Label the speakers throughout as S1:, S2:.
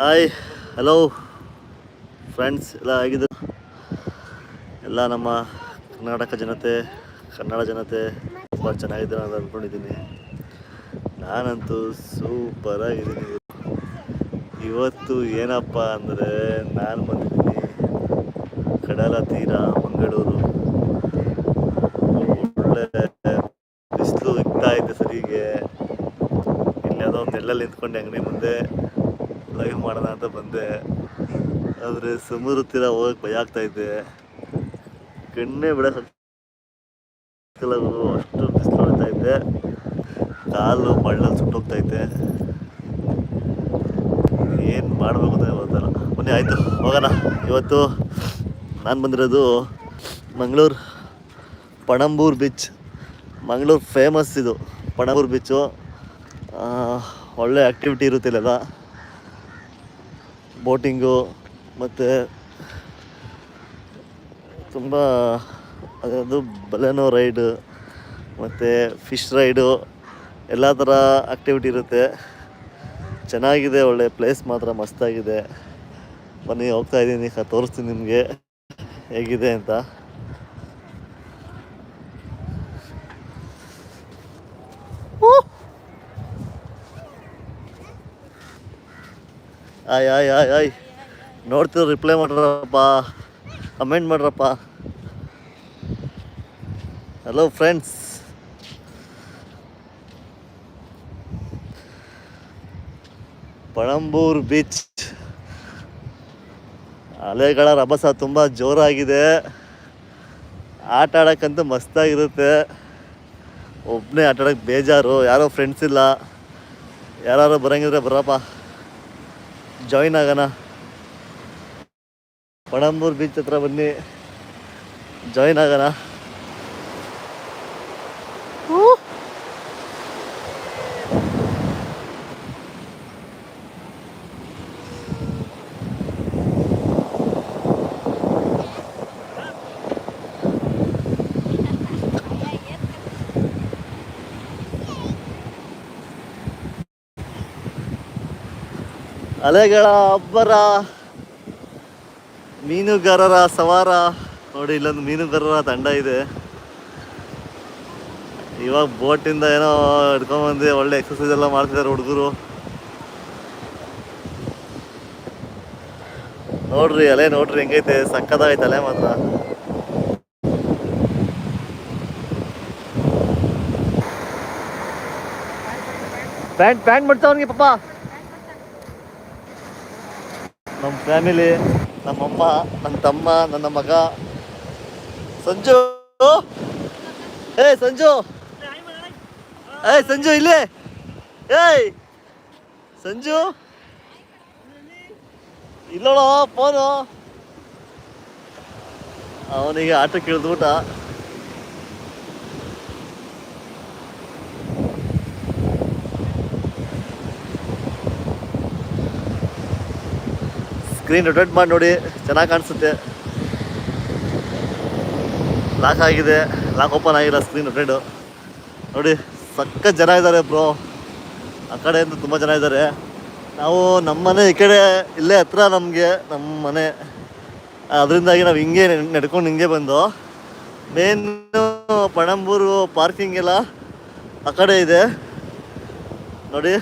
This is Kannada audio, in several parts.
S1: ಹಾಯ್ ಹಲೋ ಫ್ರೆಂಡ್ಸ್ ಎಲ್ಲ ಆಗಿದ್ದು ಎಲ್ಲ ನಮ್ಮ ಕರ್ನಾಟಕ ಜನತೆ, ಕನ್ನಡ ಜನತೆ ತುಂಬ ಚೆನ್ನಾಗಿದ್ದಾರೆ ಅಂತ ಅಂದ್ಕೊಂಡಿದ್ದೀನಿ. ನಾನಂತೂ ಸೂಪರ್ ಆಗಿದ್ದೀನಿ. ಇವತ್ತು ಏನಪ್ಪ ಅಂದರೆ ನಾನು ಬಂದಿದ್ದೀನಿ ಕಡಲ ತೀರ, ಮಂಗಳೂರು. ಒಳ್ಳೆ ಬಿಸಿಲು ಇಕ್ತಾ ಇದೆ ಸರಿಗೆ. ಇಲ್ಲಿ ಯಾವುದೋ ಒಂದು ನೆಳ್ಳಲ್ಲಿ ನಿಂತ್ಕೊಂಡು ಅಂಗಡಿ ಮುಂದೆ ಲೈವ್ ಮಾಡೋಣ ಅಂತ ಬಂದೆ ಆದರೆ ಸಮುದ್ರ ತೀರ ಹೋಗಕ್ಕೆ ಭಯ ಆಗ್ತಾ ಇದೆ. ಕಣ್ಣೇ ಬಿಡೋಕ್ಕಾಗ್ತಿಲ್ಲ ಅಷ್ಟು ಬಿಸಿಲು ಇದೆ. ಕಾಲು ಮಳ್ಳಲ್ಲಿ ಸುಟ್ಟೋಗ್ತಾ ಇದೆ. ಏನು ಮಾಡಬೇಕು ಅಂತ ಗೊತ್ತಲ್ಲ. ಬನ್ನಿ, ಆಯಿತು, ಹೋಗೋಣ. ಇವತ್ತು ನಾನು ಬಂದಿರೋದು ಮಂಗಳೂರು, ಪಣಂಬೂರು ಬೀಚ್ ಮಂಗಳೂರು ಫೇಮಸ್ ಇದು, ಪಣಂಬೂರ್ ಬೀಚು ಒಳ್ಳೆ ಆ್ಯಕ್ಟಿವಿಟಿ ಇರುತ್ತೆ ಇಲ್ಲೆಲ್ಲ. ಬೋಟಿಂಗು ಮತ್ತು ತುಂಬ, ಅದು ಬಲೆನೋ ರೈಡು, ಮತ್ತು ಫಿಶ್ ರೈಡು, ಎಲ್ಲ ಥರ ಆ್ಯಕ್ಟಿವಿಟಿ ಇರುತ್ತೆ. ಚೆನ್ನಾಗಿದೆ, ಒಳ್ಳೆ ಪ್ಲೇಸ್ ಮಾತ್ರ, ಮಸ್ತಾಗಿದೆ. ಬನ್ನಿ, ಹೋಗ್ತಾ ಇದ್ದೀನಿ ತೋರಿಸ್ತೀನಿ ನಿಮಗೆ. ಹೇಗಿದೆ ಅಂತ. ಆಯ್ ಆಯ್ ಆಯ್ ಆಯ್. ನೋಡ್ತಿರೋ ರಿಪ್ಲೈ ಮಾಡ್ರಪ್ಪ ಕಮೆಂಟ್ ಮಾಡ್ರಪ್ಪ. ಹಲೋ ಫ್ರೆಂಡ್ಸ್ ಪಣಂಬೂರ್ ಬೀಚ್ ಅಲೆಗಳ ರಭಸ ತುಂಬ ಜೋರಾಗಿದೆ. ಆಟ ಆಡೋಕ್ಕಂತೂ ಮಸ್ತಾಗಿರುತ್ತೆ. ಒಬ್ಬನೇ ಆಟ ಆಡೋಕ್ಕೆ ಬೇಜಾರು, ಯಾರೋ ಫ್ರೆಂಡ್ಸ್ ಇಲ್ಲ. ಯಾರು ಬರೋಂಗಿದ್ರೆ ಬರಪ್ಪ. ಜಾಯಿನ್ ಆಗೋಣ. ಪಣಂಬೂರ್ ಬೀಚ್ ಹತ್ರ ಬನ್ನಿ. ಜಾಯಿನ್ ಆಗೋಣ. ಅಲೆಗಳ ಅಬ್ಬರ. ಮೀನುಗಾರರ ಸವಾರ. ನೋಡಿ ಇಲ್ಲೊಂದು ಮೀನುಗಾರರ ತಂಡ ಇದೆ. ಇವಾಗ ಬೋಟಿಂದ ಏನೋ ಹಿಡ್ಕೊಂಬಂದು ಒಳ್ಳೆ ಎಕ್ಸಸೈಸ್ ಎಲ್ಲ ಮಾಡ್ತಿದ್ದಾರೆ ಹುಡುಗರು. ನೋಡ್ರಿ ಅಲೆ ನೋಡ್ರಿ ಹೆಂಗೈತೆ? ಸಕ್ಕದಾಗೈತೆ ಅಲೆ ಮಾತ್ರ. ಪ್ಯಾಂಟ್ ಪ್ಯಾಂಟ್ ಮಾಡ್ತಾವನ್ಗೆ ಪಾಪ. ನಮ್ಮ ಫ್ಯಾಮಿಲಿ. ನಮ್ಮಮ್ಮ ನನ್ನ ತಮ್ಮ, ನನ್ನ ಮಗ. ಸಂಜು! ಏಯ್ ಸಂಜು! ಏಯ್ ಸಂಜು, ಇಲ್ಲಿ! ಏಯ್! ಸಂಜು! ಇಲ್ಲೋಣ ಫೋನು. ಅವನಿಗೆ ಆಟಕ್ಕೆ ಇಳಿದ್ಬಿಟ್ಟ ಸ್ಕ್ರೀನ್ ರೊಟೇಟ್ ಮಾಡಿ ನೋಡಿ, ಚೆನ್ನಾಗಿ ಕಾಣಿಸುತ್ತೆ. ಲಾಕ್ ಆಗಿದೆ. ಲಾಕ್ ಓಪನ್ ಆಗಿಲ್ಲ ಸ್ಕ್ರೀನ್ ರೊಟೇಟು ನೋಡಿ ಸಕ್ಕ ಜನ ಇದ್ದಾರೆ ಬ್ರೋ ಆ ಕಡೆಯಿಂದ ತುಂಬ ಜನ ಇದ್ದಾರೆ ನಾವು ನಮ್ಮ ಮನೆ ಈ ಕಡೆ ಇಲ್ಲೇ ಹತ್ರ ನಮಗೆ ನಮ್ಮ ಮನೆ. ಅದರಿಂದಾಗಿ ನಾವು ಹಿಂಗೆ ನಡ್ಕೊಂಡು ಹಿಂಗೆ ಬಂದು ಮೇನ್ ಪಣಂಬೂರು ಪಾರ್ಕಿಂಗ್ ಎಲ್ಲ ಆ ಕಡೆ ಇದೆ. ನೋಡಿ,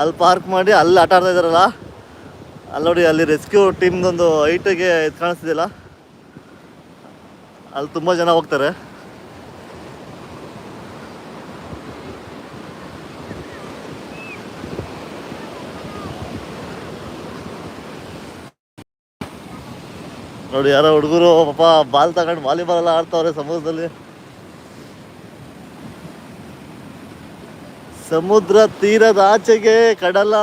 S1: ಅಲ್ಲಿ ಪಾರ್ಕ್ ಮಾಡಿ ಅಲ್ಲಿ ಆಟ ಆಡ್ತಾ ಇದ್ದಾರಲ್ಲ ಅಲ್ಲಿ ನೋಡಿ, ಅಲ್ಲಿ ರೆಸ್ಕ್ಯೂ ಟೀಮ್ದೊಂದು ಐಟಿಗೆ ಇದು ಕಾಣಿಸ್ತಿದೆಯಲ್ಲ? ಅಲ್ಲಿ ತುಂಬ ಜನ ಹೋಗ್ತಾರೆ. ನೋಡಿ, ಯಾರೋ ಹುಡುಗರು, ಪಾಪ ಬಾಲ್ ತಗೊಂಡು ವಾಲಿಬಾಲ್ ಎಲ್ಲ ಆಡ್ತಾವ್ರೆ ಸಮುದ್ರದಲ್ಲಿ. ಸಮುದ್ರ ತೀರದ ಆಚೆಗೆ ಕಡಲ.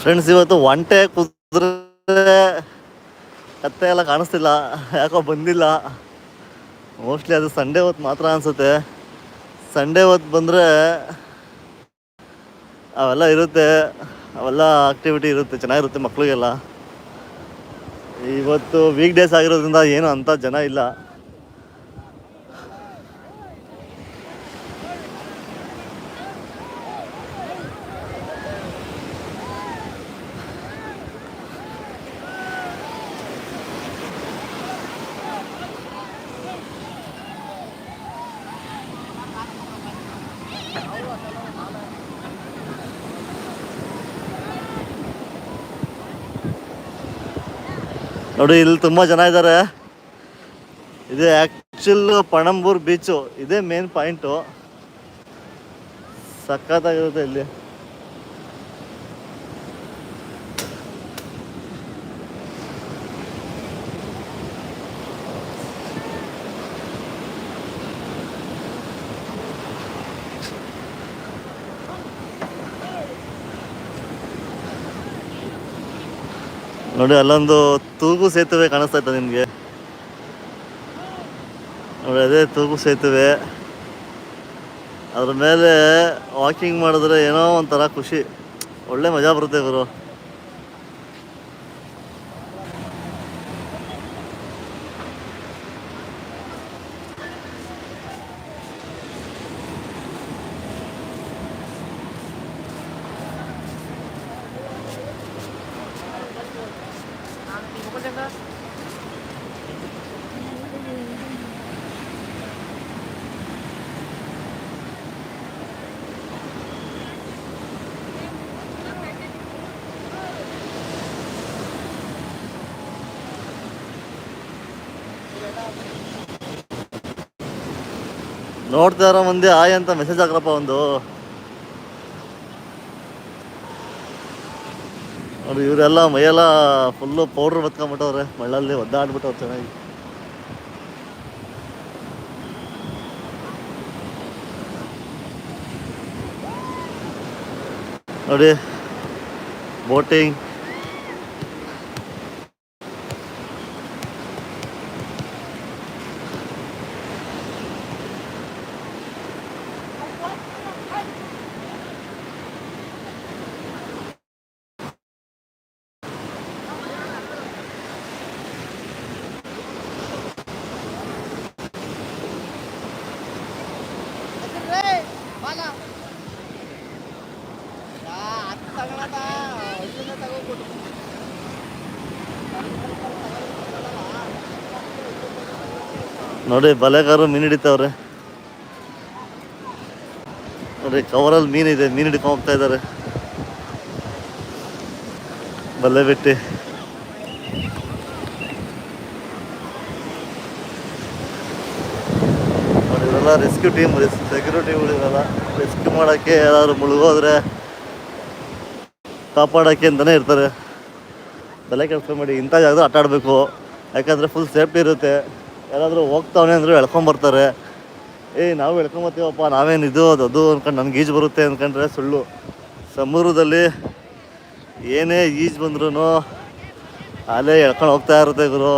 S1: ಫ್ರೆಂಡ್ಸ್ ಇವತ್ತು ಒಂಟೆ ಕುದುರೆ ಕತ್ತೆ ಎಲ್ಲ ಕಾಣಿಸ್ತಿಲ್ಲ, ಯಾಕೋ ಬಂದಿಲ್ಲ. ಮೋಸ್ಟ್ಲಿ ಅದು ಸಂಡೇ ಹೊತ್ತು ಮಾತ್ರ ಅನಿಸುತ್ತೆ. ಸಂಡೇ ಹೊತ್ತು ಬಂದರೆ ಅವೆಲ್ಲ ಇರುತ್ತೆ, ಅವೆಲ್ಲ ಆಕ್ಟಿವಿಟಿ ಇರುತ್ತೆ, ಚೆನ್ನಾಗಿರುತ್ತೆ ಮಕ್ಕಳಿಗೆಲ್ಲ ಇವತ್ತು ವೀಕ್ ಡೇಸ್ ಆಗಿರೋದ್ರಿಂದ ಏನು ಅಂಥ ಜನ ಇಲ್ಲ. ನೋಡಿ ಇಲ್ಲಿ ತುಂಬ ಜನ ಇದ್ದಾರೆ ಇದು ಆ್ಯಕ್ಚುಲ್ ಪಣಂಬೂರ್ ಬೀಚು ಇದೇ ಮೇನ್ ಪಾಯಿಂಟು ಸಖತ್ತಾಗಿರುತ್ತೆ ಇಲ್ಲಿ. ನೋಡಿ, ಅಲ್ಲೊಂದು ತೂಗು ಸೇತುವೆ ಕಾಣಿಸ್ತಾ ಇತ್ತು ನಿಮಗೆ. ನೋಡಿ, ಅದೇ ತೂಗು ಸೇತುವೆ. ಅದ್ರ ಮೇಲೆ ವಾಕಿಂಗ್ ಮಾಡಿದ್ರೆ ಏನೋ ಒಂಥರ ಖುಷಿ. ಒಳ್ಳೆ ಮಜಾ ಬರುತ್ತೆ ಗುರು. ನೋಡ್ತಾ ಇರೋ ಮುಂದೆ ಆಯ್ ಅಂತ ಮೆಸೇಜ್ ಹಾಕ್ರಪ್ಪ ಒಂದು. ನೋಡಿ, ಇವರೆಲ್ಲ ಮೈಯೆಲ್ಲ ಫುಲ್ಲು ಪೌಡ್ರ್ ಬತ್ಕೊಂಡ್ಬಿಟ್ಟವ್ರೆ ಮಳ್ಳಲ್ಲಿ ಒದ್ದಾಡ್ಬಿಟ್ಟವ್ರು ಚೆನ್ನಾಗಿ. ನೋಡಿ ಬೋಟಿಂಗ್ ನೋಡಿ, ಬಲೆಗಾರು ಮೀನು ಹಿಡಿತಾವ್ರೆ. ನೋಡಿ, ಕವರಲ್ಲಿ ಮೀನಿದೆ ಮೀನು ಹಿಡ್ಕೊಂಡು ಹೋಗ್ತಾ ಇದ್ದಾರೆ. ಬಲೆ ಬಿಟ್ಟು. ಇವರೆಲ್ಲ ರೆಸ್ಕ್ಯೂ ಟೀಮ್ ಸೆಕ್ಯೂರಿಟಿ ಇವರೆಲ್ಲ ರೆಸ್ಕ್ಯೂ ಮಾಡೋಕ್ಕೆ ಯಾರಾದ್ರು ಮುಳುಗೋದ್ರೆ ಕಾಪಾಡೋಕ್ಕೆ ಅಂತಲೇ ಇರ್ತಾರೆ. ಬಲೆ ಕೆಲಸ ಮಾಡಿ ಇಂಥ ಜಾಗದಲ್ಲಿ ಆಟ ಆಡಬೇಕು. ಯಾಕಂದರೆ ಫುಲ್ ಸೇಫ್ಟಿ ಇರುತ್ತೆ. ಯಾರಾದರೂ ಹೋಗ್ತಾವನೆ ಅಂದರೂ ಎಳ್ಕೊಂಬರ್ತಾರೆ ಏಯ್ ನಾವು ಎಳ್ಕೊಂಬರ್ತೀವಪ್ಪ ನಾವೇನು ಇದು, ಅದು ಅದು ಅಂದ್ಕೊಂಡು ನನಗೆ ಈಜು ಬರುತ್ತೆ ಅಂದ್ಕೊಂಡ್ರೆ ಸುಳ್ಳು. ಸಮುದ್ರದಲ್ಲಿ ಏನೇ ಈಜು ಬಂದ್ರೂ ಅಲ್ಲೇ ಎಳ್ಕೊಂಡು ಹೋಗ್ತಾ ಇರುತ್ತೆ ಗುರು.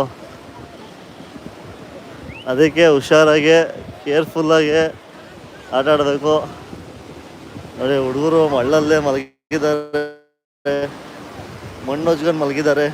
S1: ಅದಕ್ಕೆ ಹುಷಾರಾಗಿ, ಕೇರ್ಫುಲ್ಲಾಗಿ ಆಟ ಆಡಬೇಕು. ನೋಡಿ, ಹುಡುಗರು ಮಳ್ಳಲ್ಲೇ ಮಲಗಿದ್ದಾರೆ. ಮಣ್ಣು ಹೊಚ್ಕೊಂಡು ಮಲಗಿದ್ದಾರೆ.